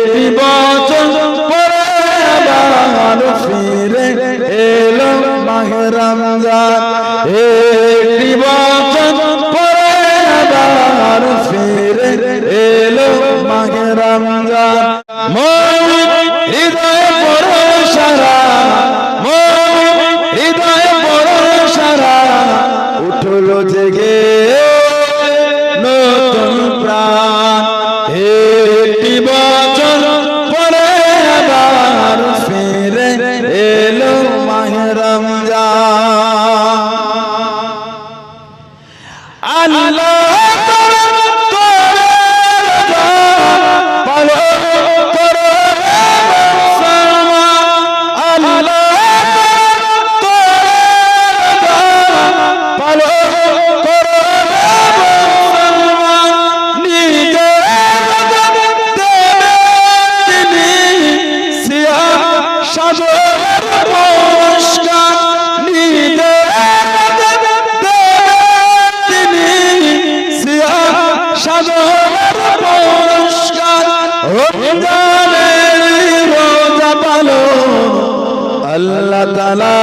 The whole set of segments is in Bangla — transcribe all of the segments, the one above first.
একটি বছর পরে আবার ফিরে এলো মাহে রমজান। একটি বছর পরে আবার ফিরে এলো মাহে রমজান। মন হৃদয় বড় সারা মন হৃদয় বড় সারা। উঠল জেগে নতুন প্রাণ। আল্লাহ পালো আল্লাহ তালা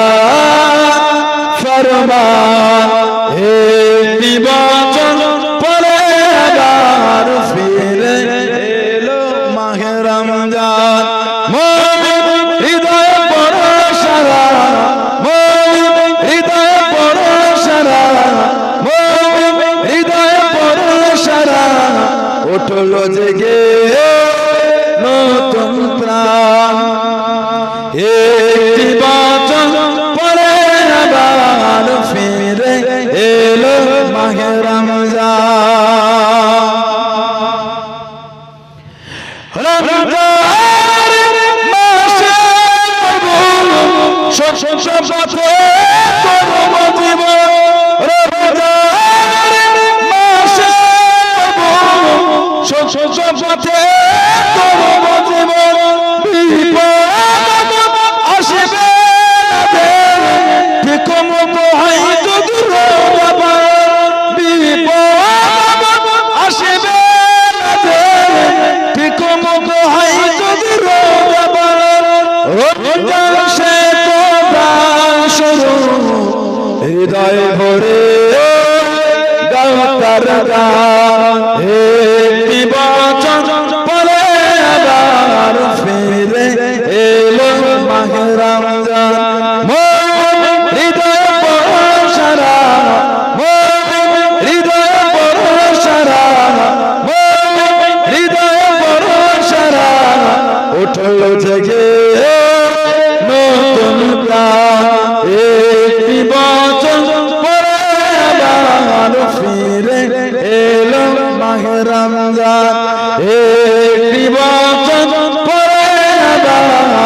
ফরমান হে নির্বাচন পরে আবার ফিরে এলো মাহে হৃদয় বড় সারা হৃদয় বড় সারা হৃদয় বড় সারা উঠল জেগে একটি বচন পরে আবার ফিরে এলো মাহে সে শুরু হৃদয় ভরে গাওতার গান।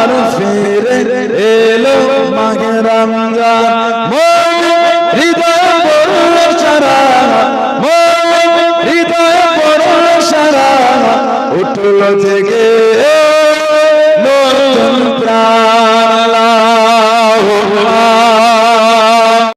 আবার ফিরে এলো রমজান। হৃদয় হৃদয় উঠল